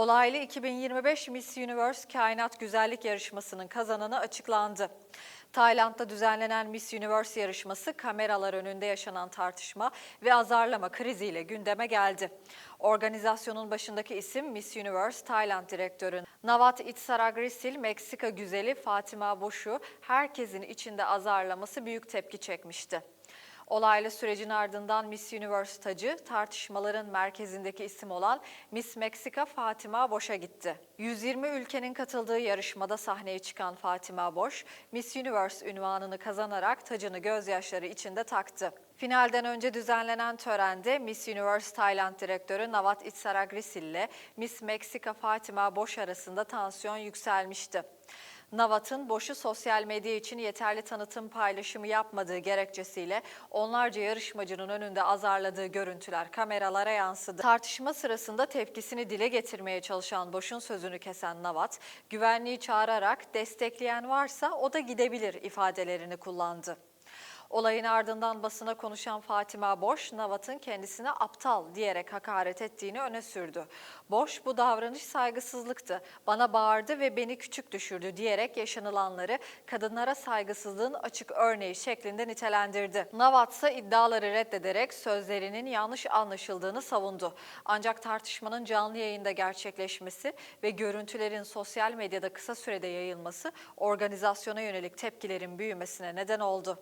Olaylı 2025 Miss Universe Kainat Güzellik Yarışması'nın kazananı açıklandı. Tayland'da düzenlenen Miss Universe yarışması kameralar önünde yaşanan tartışma ve azarlama kriziyle gündeme geldi. Organizasyonun başındaki isim Miss Universe Tayland direktörü Nawat Itsaragrisil, Meksika güzeli Fatima Boş'u herkesin içinde azarlaması büyük tepki çekmişti. Olaylı sürecin ardından Miss Universe tacı tartışmaların merkezindeki isim olan Miss Meksika Fatima Boş'a gitti. 120 ülkenin katıldığı yarışmada sahneye çıkan Fatima Boş, Miss Universe ünvanını kazanarak tacını gözyaşları içinde taktı. Finalden önce düzenlenen törende Miss Universe Tayland direktörü Nawat Itsaragrisil ile Miss Meksika Fatima Boş arasında tansiyon yükselmişti. Navat'ın boşu sosyal medya için yeterli tanıtım paylaşımı yapmadığı gerekçesiyle onlarca yarışmacının önünde azarladığı görüntüler kameralara yansıdı. Tartışma sırasında tepkisini dile getirmeye çalışan Boş'un sözünü kesen Navat, güvenliği çağırarak destekleyen varsa o da gidebilir ifadelerini kullandı. Olayın ardından basına konuşan Fatima Boş, Navat'ın kendisine aptal diyerek hakaret ettiğini öne sürdü. Boş, bu davranış saygısızlıktı, bana bağırdı ve beni küçük düşürdü diyerek yaşanılanları kadınlara saygısızlığın açık örneği şeklinde nitelendirdi. Navat ise iddiaları reddederek sözlerinin yanlış anlaşıldığını savundu. Ancak tartışmanın canlı yayında gerçekleşmesi ve görüntülerin sosyal medyada kısa sürede yayılması organizasyona yönelik tepkilerin büyümesine neden oldu.